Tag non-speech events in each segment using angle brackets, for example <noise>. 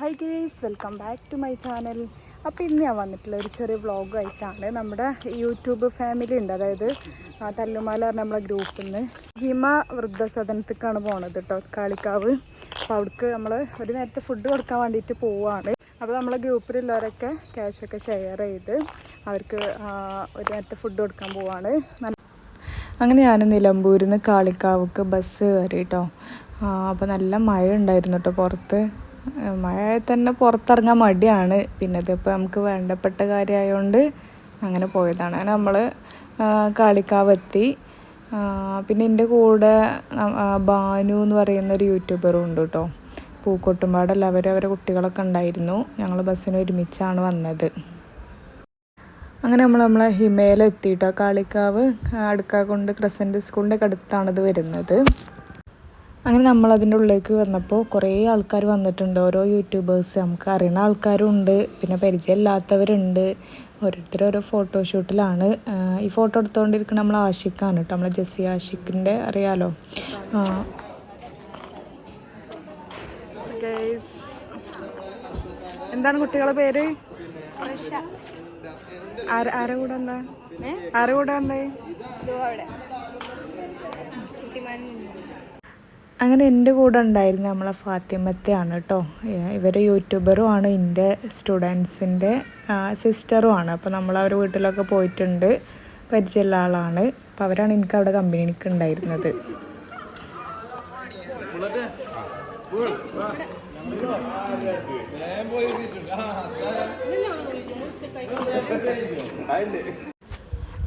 Hi guys welcome back to my channel അപ്പോൾ ഇന്ന് ഞാൻ വന്നിട്ടുള്ള ഒരു ചെറിയ വ്ളോഗായിട്ടാണ് നമ്മുടെ യൂട്യൂബ് ഫാമിലി ഉണ്ട്. അതായത് തല്ലുമാല പറഞ്ഞ നമ്മളെ ഗ്രൂപ്പിൽ നിന്ന് ഹിമ വൃദ്ധസദനത്തേക്കാണ് പോണത് കേട്ടോ കാളിക്കാവ്. അപ്പോൾ അവിടേക്ക് നമ്മൾ ഒരു നേരത്തെ ഫുഡ് കൊടുക്കാൻ വേണ്ടിയിട്ട് പോവുകയാണ് അപ്പോൾ നമ്മളെ ഗ്രൂപ്പിലുള്ളവരൊക്കെ ക്യാഷൊക്കെ ഷെയർ ചെയ്ത് അവർക്ക് ഒരു നേരത്തെ ഫുഡ് കൊടുക്കാൻ നല്ല അങ്ങനെ ഞാൻ നിലമ്പൂരിൽ നിന്ന് കാളിക്കാവുക്ക് ബസ് കയറി കേട്ടോ അപ്പോൾ നല്ല മഴ ഉണ്ടായിരുന്നു കേട്ടോ പുറത്ത്. മഴ തന്നെ പുറത്തിറങ്ങാൻ മടിയാണ്. പിന്നെ ഇതിപ്പോൾ നമുക്ക് വേണ്ടപ്പെട്ട കാര്യമായതുകൊണ്ട് അങ്ങനെ പോയതാണ്. അങ്ങനെ നമ്മൾ കാളിക്കാവ് എത്തി പിന്നെ എന്റെ കൂടെ ബാനു എന്ന് പറയുന്ന ഒരു യൂട്യൂബറും ഉണ്ട് കേട്ടോ പൂക്കോട്ടുംപാടല്ല അവർ അവരെ കുട്ടികളൊക്കെ ഉണ്ടായിരുന്നു. ഞങ്ങൾ ബസ്സിന് ഒരുമിച്ചാണ് വന്നത്. അങ്ങനെ നമ്മൾ നമ്മളെ ഹിമയിലെത്തിയിട്ടോ കാളിക്കാവ് കാളിക്കാവ് അടുക്കാകൊണ്ട് ക്രസന്റ് സ്കൂളിന്റെ അടുത്താണിത് വരുന്നത്. അങ്ങനെ നമ്മൾ അതിന്റെ ഉള്ളിലേക്ക് വന്നപ്പോൾ കുറേ ആൾക്കാർ വന്നിട്ടുണ്ട്. ഓരോ യൂട്യൂബേഴ്സ് നമുക്ക് അറിയുന്ന ആൾക്കാരുണ്ട്. പിന്നെ പരിചയമില്ലാത്തവരുണ്ട്. ഓരോരുത്തർ ഓരോ ഫോട്ടോഷൂട്ടിലാണ് ഈ ഫോട്ടോ എടുത്തുകൊണ്ടിരിക്കുന്ന നമ്മൾ ആഷിഖാണ് കേട്ടോ. നമ്മൾ ജെസ്സി ആഷിഖിന്റെ അറിയാലോ. എന്താണ് കുട്ടികളെ പേര്? ആര- ആരെ കൂടെ എന്താ? ആരെ കൂടെ എന്താ അങ്ങനെ എന്റെ കൂടെ ഉണ്ടായിരുന്ന നമ്മളെ ഫാത്തിമത്തെയാണ് കേട്ടോ ഇവർ യൂട്യൂബറും ആണ് എന്റെ സ്റ്റുഡൻസിന്റെ സിസ്റ്ററും ആണ്. അപ്പോൾ നമ്മൾ അവരുടെ വീട്ടിലൊക്കെ പോയിട്ടുണ്ട്. പരിചയമുള്ള ആളാണ്. അപ്പോൾ അവരാണ് എനിക്ക് അവിടെ കമ്പനിക്ക് ഉണ്ടായിരുന്നത്.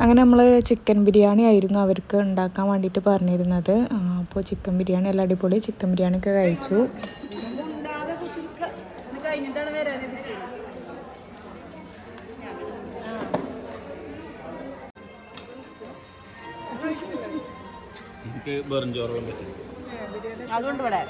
അങ്ങനെ നമ്മൾ ചിക്കൻ ബിരിയാണി ആയിരുന്നു അവർക്ക് ഉണ്ടാക്കാൻ വേണ്ടിയിട്ട് പറഞ്ഞിരുന്നത്. അപ്പോൾ ചിക്കൻ ബിരിയാണി എല്ലാം അടിപൊളി ചിക്കൻ ബിരിയാണി ഒക്കെ കഴിച്ചു. എനിക്ക് വെറും ചോറോളം പറ്റും അതുകൊണ്ട് ഇവിടെ.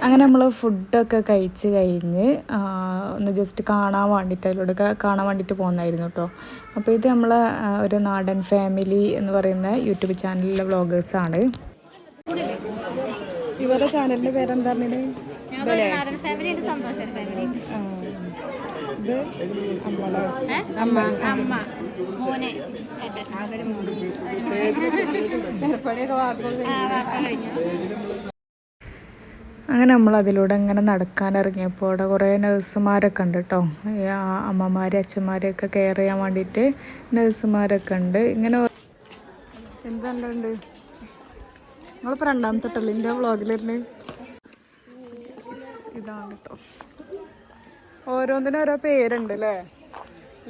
അങ്ങനെ നമ്മൾ ഫുഡൊക്കെ കഴിച്ച് കഴിഞ്ഞ് ഒന്ന് ജസ്റ്റ് കാണാൻ വേണ്ടിയിട്ട് അതിലൂടെ കാണാൻ വേണ്ടിയിട്ട് പോകുന്നതായിരുന്നു കേട്ടോ അപ്പോൾ ഇത് നമ്മൾ ഒരു നാടൻ ഫാമിലി എന്ന് പറയുന്ന യൂട്യൂബ് ചാനലിലെ വ്ളോഗേഴ്സാണ് ഇവരുടെ ചാനലിന്റെ പേരെന്താ ഇത്? അമ്മ. അമ്മ. മോനെ. അങ്ങനെ നമ്മൾ അതിലൂടെ ഇങ്ങനെ നടക്കാൻ ഇറങ്ങിയപ്പോൾ അവിടെ കുറേ നഴ്സുമാരൊക്കെ ഉണ്ട് കേട്ടോ അമ്മമാർ അച്ഛന്മാരെയൊക്കെ കെയർ ചെയ്യാൻ വേണ്ടിയിട്ട് നഴ്സുമാരൊക്കെ ഉണ്ട്. ഇങ്ങനെ എന്തുണ്ട് നിങ്ങളിപ്പോൾ രണ്ടാമത്തെ ഇട്ടല്ലേ എന്റെ വ്ളോഗിലിരുന്ന് ഇതാണ് കേട്ടോ ഓരോന്നിനും ഓരോ പേരുണ്ട് അല്ലേ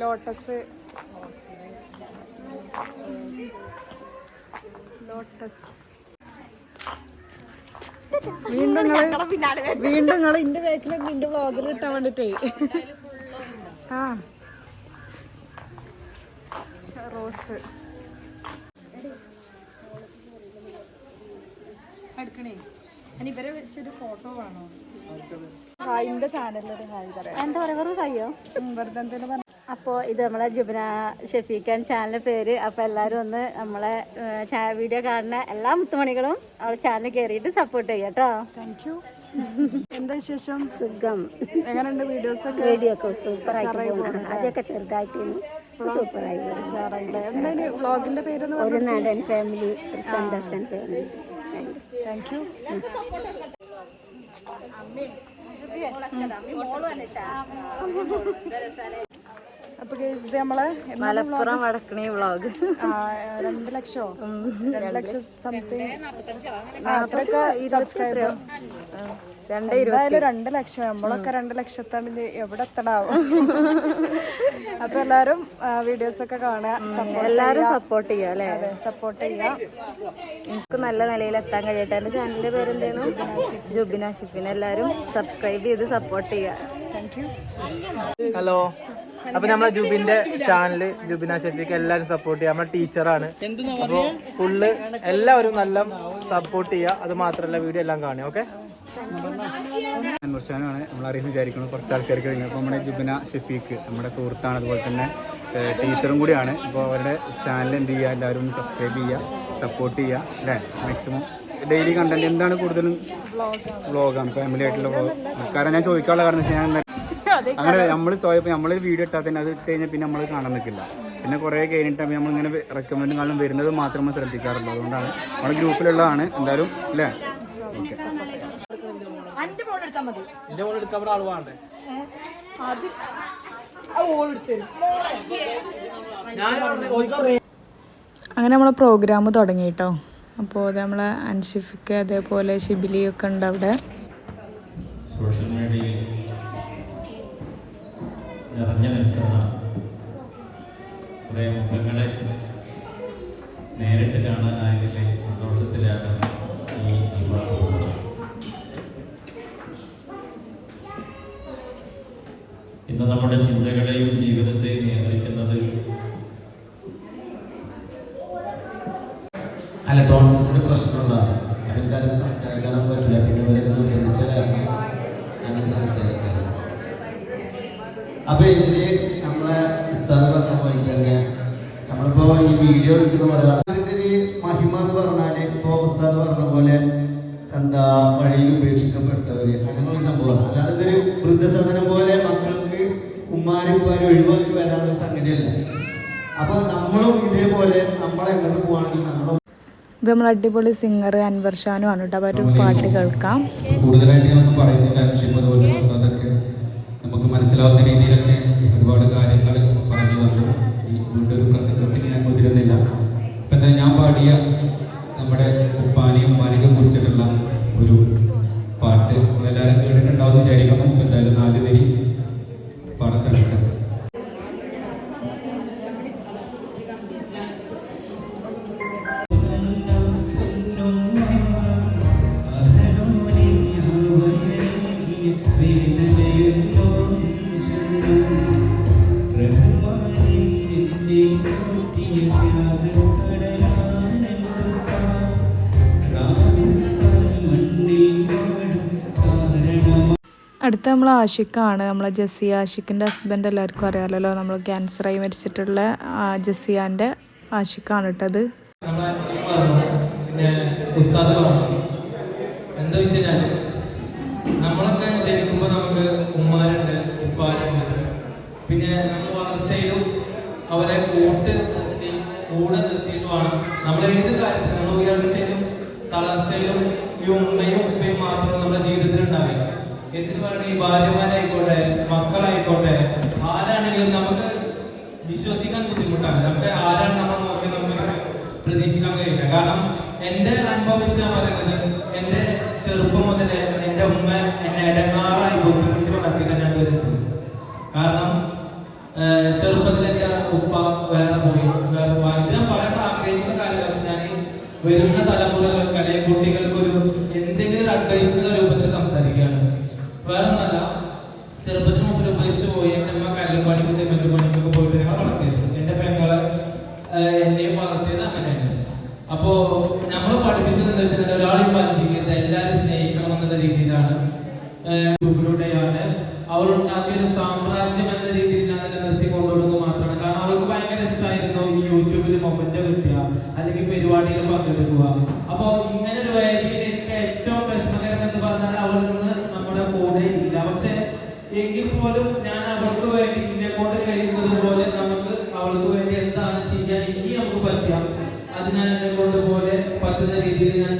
ലോട്ടസ് ലോട്ടസ് വീണ്ടും വീണ്ടും നിങ്ങൾ ഇന്റെ ബാക്കിൽ നിന്റെ വ്ളോഗിൽ കിട്ടാൻ വേണ്ടിട്ടേ. ആ. റോസ്. ഫോട്ടോ ഹായിന്റെ ചാനലിൽ ഒരു ഹായ് പറയാം. എന്താ പറയാ വെറുതെ ഉം, വെറുതെ പറഞ്ഞ അപ്പോൾ ഇത് നമ്മളെ ജുബിന ഷെഫീഖാൻ ചാനലിന്റെ പേര്. അപ്പോൾ എല്ലാവരും ഒന്ന് നമ്മളെ വീഡിയോ കാണുന്ന എല്ലാ മുത്തുമണികളും അവളെ ചാനൽ കയറിയിട്ട് സപ്പോർട്ട് ചെയ്യാം കേട്ടോ താങ്ക് യു എന്താ വിശേഷം? സുഖം. എങ്ങനെയുണ്ട് വീഡിയോസ് ഒക്കെ? വീഡിയോ ഒക്കെ സൂപ്പറായിട്ട് പോകുന്നു അതൊക്കെ ചെറുതായിട്ട് സൂപ്പറായി എന്തായാലും വ്ളോഗിന്റെ പേര് ഒരു നാടൻ ഫാമിലി ഒരു സന്തോഷം ഫാമിലി താങ്ക് യു അപ്പൊ guys, നമ്മളെ മലപ്പുറം വടക്കണി വ്ളോഗ് രണ്ട് ലക്ഷോ? രണ്ട് ലക്ഷം സംതിങ് സബ്സ്ക്രൈബർ എന്തായാലും രണ്ട് ലക്ഷം. നമ്മളൊക്കെ രണ്ട് ലക്ഷത്താണ് എവിടെ എത്തണാവും? <laughs> അപ്പൊ എല്ലാരും വീഡിയോസ് ഒക്കെ കാണുക എല്ലാരും സപ്പോർട്ട് ചെയ്യാം അല്ലേ? സപ്പോർട്ട് ചെയ്യാം എനിക്ക് നല്ല നിലയിൽ എത്താൻ കഴിയട്ടെ. എന്റെ ചാനലിന്റെ പേര് എന്താണ് ജുബിന ഷിഫിൻ. എല്ലാവരും സബ്സ്ക്രൈബ് ചെയ്ത് സപ്പോർട്ട് ചെയ്യുക. താങ്ക് യു ഹലോ അപ്പൊ നമ്മളെ ജുബിന്റെ ചാനൽ ജുബിനാ ശക്തിക്ക് എല്ലാരും സപ്പോർട്ട് ചെയ്യുക നമ്മളെ ടീച്ചറാണ് അപ്പൊ ഫുള്ള് എല്ലാവരും നല്ല സപ്പോർട്ട് ചെയ്യുക അത് മാത്രമല്ല വീഡിയോ എല്ലാം കാണുക ഓക്കെ അൻവർഷാനാണ് നമ്മൾ അറിയാൻ വിചാരിക്കുന്നത് കുറച്ച് ആൾക്കാർക്ക് കഴിഞ്ഞു. അപ്പോൾ നമ്മുടെ ജുബിന ഷെഫീക്ക് നമ്മുടെ സുഹൃത്താണ് അതുപോലെ തന്നെ ടീച്ചറും കൂടിയാണ്. അപ്പോൾ അവരുടെ ചാനൽ എന്ത് ചെയ്യുക എല്ലാവരും ഒന്ന് സബ്സ്ക്രൈബ് ചെയ്യുക സപ്പോർട്ട് ചെയ്യുക അല്ലേ? മാക്സിമം ഡെയിലി കണ്ടന്റ് എന്താണ് കൂടുതലും? വ്ളോഗാണ് ഫാമിലി ആയിട്ടുള്ള വ്ളോഗ് കാരണം ഞാൻ ചോദിക്കാനുള്ള കാരണം വെച്ചാൽ ഞാൻ അങ്ങനെ നമ്മൾ സ്വയം നമ്മൾ വീഡിയോ ഇട്ടാൽ തന്നെ അത് ഇട്ട് കഴിഞ്ഞാൽ പിന്നെ നമ്മൾ കാണാൻ നിൽക്കില്ല പിന്നെ കുറേ കഴിഞ്ഞിട്ട് നമ്മൾ ഇങ്ങനെ റെക്കമെൻഡ് കാണും വരുന്നത് മാത്രം നമ്മൾ ശ്രദ്ധിക്കാറുള്ളൂ. അതുകൊണ്ടാണ് നമ്മുടെ ഗ്രൂപ്പിലുള്ളതാണ് എന്തായാലും അല്ലേ? ഓക്കെ. അങ്ങനെ നമ്മളെ പ്രോഗ്രാം തുടങ്ങി കേട്ടോ അപ്പോൾ അത് നമ്മളെ അൻഷിഫിക്ക് അതേപോലെ ഷിബിലി ഒക്കെ ഉണ്ട് അവിടെ. സോഷ്യൽ മീഡിയയിൽ നിറഞ്ഞു നിൽക്കുന്ന കുറേ മുഖങ്ങളെ നേരിട്ട് കാണാനായതിലെ സന്തോഷത്തിലാണ് ഈ വിവാഹം ഇന്ന് നമ്മുടെ ചിന്തകളെയും ജീവിതത്തെയും നിയന്ത്രിക്കുന്നത് അല്ല ടോൺസിന്റെ പ്രശ്നമുള്ളതാണ് അവർക്കത് സംസാരിക്കാനൊന്നും പറ്റില്ല പിന്നെ ഇവരൊക്കെ നിർബന്ധിച്ച കാരണം ഞാനത് സംസാരിക്കാറ് അപ്പൊ ഇതിൽ നമ്മളെ ഉസ്താദ് പറഞ്ഞ പോലെ തന്നെ നമ്മളിപ്പോ ഈ മലയാളത്തിന് മഹിമ എന്ന് പറഞ്ഞാൽ ഇപ്പൊ ഉസ്താദ് പറഞ്ഞ പോലെ എന്താ വഴിയിൽ ഉപേക്ഷിക്കപ്പെട്ടവര് അങ്ങനെയുള്ള സംഭവമാണ്. അല്ലാതെ ഇതൊരു വൃദ്ധസദനം പോലെ മക്കൾക്ക് ഉമ്മാരും ഉപ്പാരും ഒഴിവാക്കി വരാനുള്ള സംഗതിയല്ല. അപ്പൊ നമ്മളും ഇതേപോലെ നമ്മളെങ്ങോട്ട് പോവാണെങ്കിൽ നമ്മളും ഇത് നമ്മൾ അടിപൊളി സിംഗർ അൻവർ ഷാനു ആണ് കേട്ടോ. അപ്പോൾ പാട്ട് കേൾക്കാം. കൂടുതലായിട്ട് ഞാൻ പറയുന്നില്ല. പക്ഷേ അതുപോലെ നമുക്ക് മനസ്സിലാവുന്ന രീതിയിലൊക്കെ ഒരുപാട് കാര്യങ്ങൾ ഞാൻ പാടിയ നമ്മുടെ ഉപ്പാനെയും ഉമ്മാനെയൊക്കെ കുറിച്ചിട്ടുള്ള ഒരു അടുത്ത നമ്മൾ ആഷിഖാണ് നമ്മളെ ജസി ആഷിഖിന്റെ ഹസ്ബൻഡ് എല്ലാവർക്കും അറിയാമല്ലോ നമ്മൾ ക്യാൻസറായി മരിച്ചിട്ടുള്ള ജസിയാന്റെ ആഷിഖാണ് പറഞ്ഞു എന്താ വെച്ചാൽ നമ്മളൊക്കെ ജനിക്കുമ്പോൾ നമുക്ക് ഉമ്മാരുണ്ട് ഉപ്പാരുണ്ട്. പിന്നെ നമ്മൾ വളർച്ചയിലും അവരെ കൂട്ട് നിർത്തി കൂടെ നിർത്തിയിട്ടുമാണ് നമ്മൾ ഏത് കാര്യത്തിൽ നമ്മൾ ഉയർച്ചയിലും തളർച്ചയിലും ഈ ഉമ്മയും ഉപ്പയും മാത്രമേ നമ്മുടെ ജീവിതത്തിൽ ഉണ്ടാവുക എന്തിനു പറഞ്ഞ ഈ ഭാര്യമാരായിക്കോട്ടെ മക്കളായിക്കോട്ടെ ആരാണെങ്കിലും നമുക്ക് വിശ്വസിക്കാൻ ബുദ്ധിമുട്ടാണ്. നമുക്ക് ആരാണ് നമ്മൾ നോക്കി നമുക്ക് പ്രതീക്ഷിക്കാൻ കഴിയില്ല. കാരണം എന്റെ അനുഭവം വെച്ച് ഞാൻ പറയുന്നത് എന്റെ ചെറുപ്പം മുതലേ എന്റെ ഉമ്മ എന്നെ ഇടങ്ങാറായി ബുദ്ധിമുട്ടി വളർത്തിയിട്ടാണ് ഞാൻ വരുന്നത് കാരണം ഏഹ്, ചെറുപ്പത്തിൽ എന്റെ ഉപ്പ വേറെ പോയി വേറെ പോയി ഇത് ഞാൻ പറയാൻ ആഗ്രഹിക്കുന്ന കാര്യമല്ല പക്ഷെ ഞാൻ ഈ വരുന്ന തലമുറകൾക്ക് അല്ലെങ്കിൽ കുട്ടികൾക്ക് ഒരു എന്തെങ്കിലും ഒരു അഡ്വൈസ് എന്നുള്ള രൂപത്തിൽ സംസാരിക്കുകയാണ് വേറെ ഒന്നല്ല ചെറുപ്പത്തിൽ മുമ്പിൽ ഉപേക്ഷിച്ച് പോയി എന്റെ അമ്മ കല്ലും പണിക്കും തെമ്മലും പണിക്കൊക്കെ പോയിട്ട് ഞങ്ങൾ വളർത്തിയത് എന്റെ പെങ്ങളെ ഏഹ്, എന്നെയും വളർത്തിയത് അങ്ങനെയാണ് അപ്പോ നമ്മൾ പഠിപ്പിച്ചത് എന്താ വെച്ചാൽ ഒരാളെയും ബാധിക്കരുത് എല്ലാവരും സ്നേഹിക്കണം എന്നുള്ള രീതിയിലാണ്. യൂട്യൂബിലൂടെയാണ് അവൾ ഉണ്ടാക്കിയ ഒരു സാമ്രാജ്യം എന്ന രീതിയിൽ ഞാൻ തന്നെ നിർത്തി കൊണ്ടുവരുന്നത് മാത്രമാണ്. കാരണം അവൾക്ക് ഭയങ്കര ഇഷ്ടമായിരുന്നു ഈ യൂട്യൂബിൽ മൊബൈൽ കിട്ടുക അല്ലെങ്കിൽ പരിപാടിയിൽ പങ്കെടുക്കുക. അപ്പോൾ ഇങ്ങനെ ഒരു വേദിയിൽ എനിക്ക് ഏറ്റവും വിഷമകരം എന്ന് പറഞ്ഞാൽ അവൾ ഇന്ന് നമ്മുടെ കൂടെ ഇല്ല. പക്ഷെ എങ്കിൽ പോലും ഞാൻ അവൾക്ക് വേണ്ടി എന്നെ കൊണ്ട് കഴിയുന്നത് പോലെ നമുക്ക് അവൾക്ക് വേണ്ടി എന്താണ് ചെയ്യാൻ ഇനി നമുക്ക് പറ്റുക അത് ഞാൻ എന്നെ കൊണ്ട് പോലെ പറ്റുന്ന രീതിയിൽ ഞാൻ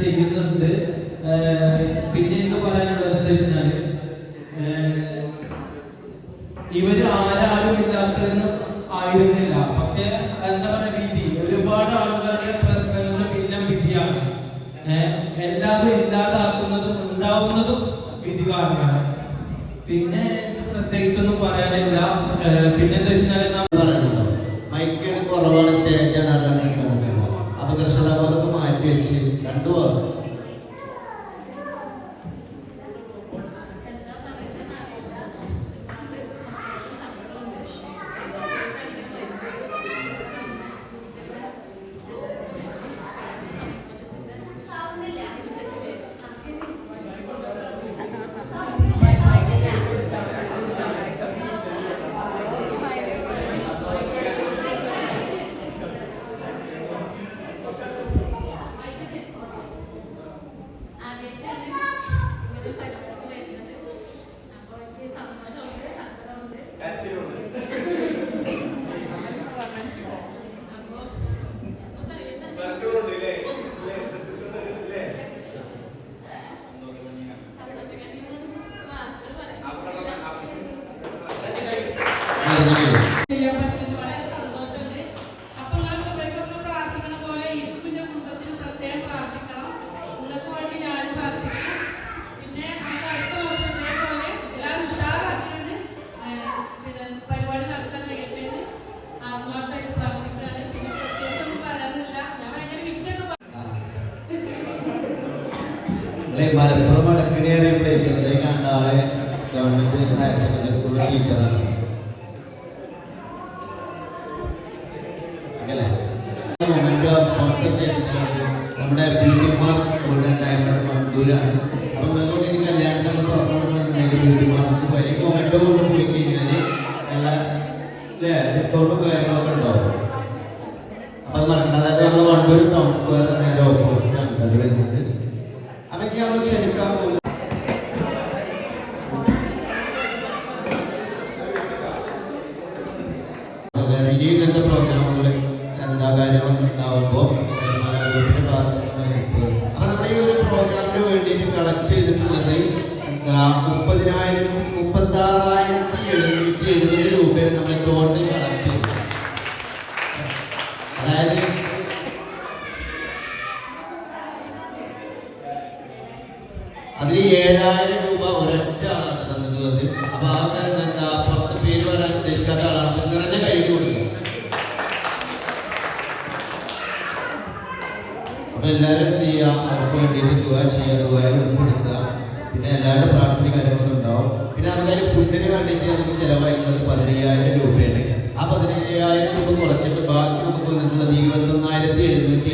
ഇവർ ആരാരും ഇല്ലാത്തവരും ആയിരുന്നില്ല. പക്ഷെ എന്താ പറയുക വിധി ഒരുപാട് ആളുകളുടെ പ്രശ്നങ്ങളുടെ പിന്നെ വിധിയാണ് എല്ലാതും ഇല്ലാതാക്കുന്നതും ഉണ്ടാവുന്നതും വിധി കാരണമാണ് പിന്നെ പ്രത്യേകിച്ചൊന്നും പറയാനില്ല. പിന്നെ എന്താ വെച്ചാൽ മൈക്കിന് കുറവാണ് है government higher secondary school teacher അപ്പൊ എല്ലാവരും ചെയ്യുക അവർക്ക് വേണ്ടിയിട്ട് ദുവാ ചെയ്യുക ദുവായ ഉൾപ്പെടുത്തുക. പിന്നെ എല്ലാവരുടെ പ്രാർത്ഥന കാര്യങ്ങളും ഉണ്ടാവും. പിന്നെ അതുപോലെ ഫുഡിന് വേണ്ടിയിട്ട് നമുക്ക് ചിലവായിട്ടുള്ളത് പതിനയ്യായിരം രൂപയാണ് ആ പതിനയ്യായിരം രൂപ കുറച്ചിട്ട് ബാക്കി നമുക്ക് വന്നിട്ടുള്ളത് ഇരുപത്തൊന്നായിരത്തി എഴുന്നൂറ്റി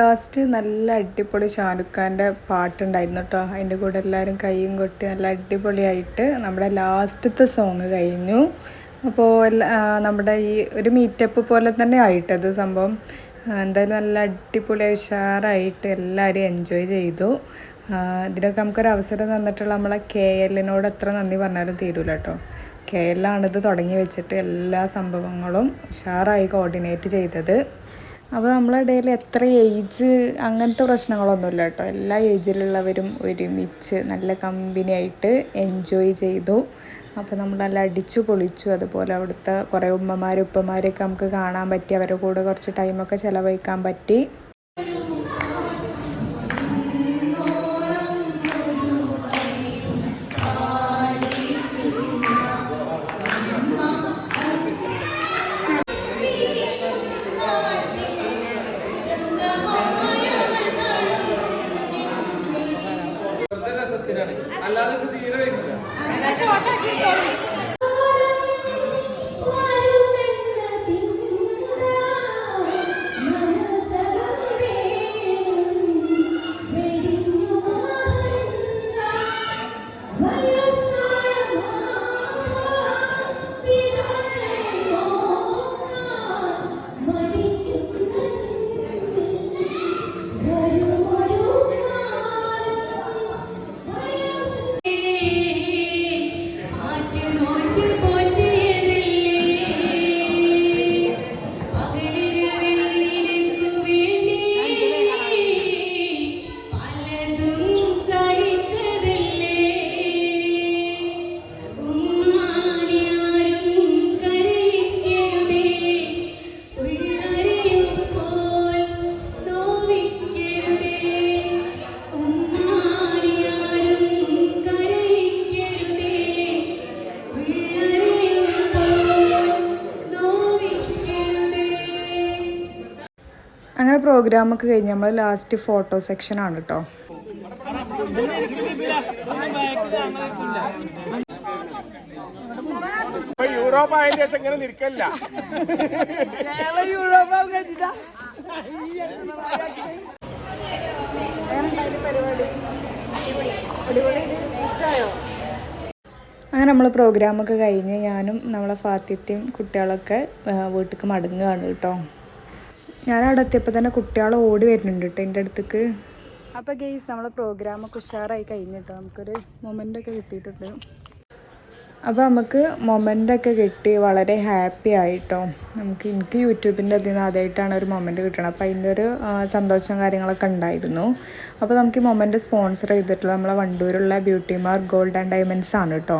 ലാസ്റ്റ് നല്ല അടിപൊളി ഷാരുഖ് പാട്ടുണ്ടായിരുന്നു കേട്ടോ അതിന്റെ കൂടെ എല്ലാവരും കൈയും കൊട്ടി നല്ല അടിപൊളിയായിട്ട് നമ്മുടെ ലാസ്റ്റത്തെ സോങ് കഴിഞ്ഞു. അപ്പോൾ നമ്മുടെ ഈ ഒരു മീറ്റപ്പ് പോലെ തന്നെ ആയിട്ടത് സംഭവം എന്തായാലും നല്ല അടിപൊളിയായി ഉഷാറായിട്ട് എല്ലാവരും എൻജോയ് ചെയ്തു. ഇതിനൊക്കെ നമുക്കൊരു അവസരം തന്നിട്ടുള്ള നമ്മളെ കെ എല്ലിനോട് എത്ര നന്ദി പറഞ്ഞാലും തീരൂല കേട്ടോ കെ എല്ലാണിത് തുടങ്ങി വെച്ചിട്ട് എല്ലാ സംഭവങ്ങളും ഉഷാറായി കോർഡിനേറ്റ് ചെയ്തത്. അപ്പോൾ നമ്മളെ ഇടയിൽ എത്ര ഏജ് അങ്ങനത്തെ പ്രശ്നങ്ങളൊന്നുമില്ല കേട്ടോ. എല്ലാ ഏജിലുള്ളവരും ഒരുമിച്ച് നല്ല കമ്പനി ആയിട്ട് എൻജോയ് ചെയ്തു. അപ്പോൾ നമ്മൾ നല്ല അടിച്ചു പൊളിച്ചു. അതുപോലെ അവിടുത്തെ കുറേ ഉമ്മമാരും ഉപ്പമാരൊക്കെ നമുക്ക് കാണാൻ പറ്റി. അവരുടെ കൂടെ കുറച്ച് ടൈമൊക്കെ ചിലവഴിക്കാൻ പറ്റി. പ്രോഗ്രാമൊക്കെ കഴിഞ്ഞ് നമ്മൾ ലാസ്റ്റ് ഫോട്ടോ സെക്ഷനാണ് കേട്ടോ യൂറോപ്പ് ആയതിനു ശേഷം ഇങ്ങനെ നിൽക്കല്ല. അങ്ങനെ നമ്മൾ പ്രോഗ്രാമൊക്കെ കഴിഞ്ഞ് ഞാനും നമ്മളെ ഫാത്യത്തെയും കുട്ടികളൊക്കെ വീട്ടിലേക്ക് മടങ്ങുകയാണ് കേട്ടോ ഞാൻ അവിടെ എത്തിയപ്പോൾ തന്നെ കുട്ടികൾ ഓടി വരുന്നുണ്ട് കേട്ടോ എന്റെ അടുത്തേക്ക്. അപ്പോൾ ഗെയ്സ് നമ്മളെ പ്രോഗ്രാമൊക്കെ ഉഷാറായി കഴിഞ്ഞിട്ടോ? നമുക്കൊരു മൊമെന്റൊക്കെ കിട്ടിയിട്ടുണ്ട്. അപ്പോൾ നമുക്ക് മൊമെന്റൊക്കെ കിട്ടി വളരെ ഹാപ്പി ആയിട്ടോ? നമുക്ക് എനിക്ക് യൂട്യൂബിന്റെ അതിൽ നിന്ന് ആദ്യമായിട്ടാണ് ഒരു മൊമെന്റ് കിട്ടണം അപ്പോൾ അതിന്റെ ഒരു സന്തോഷം സന്തോഷവും കാര്യങ്ങളൊക്കെ ഉണ്ടായിരുന്നു. അപ്പോൾ നമുക്ക് ഈ മൊമെന്റ് സ്പോൺസർ ചെയ്തിട്ടുള്ള നമ്മളെ വണ്ടൂരുള്ള beauty mark gold and diamonds ആണ് കേട്ടോ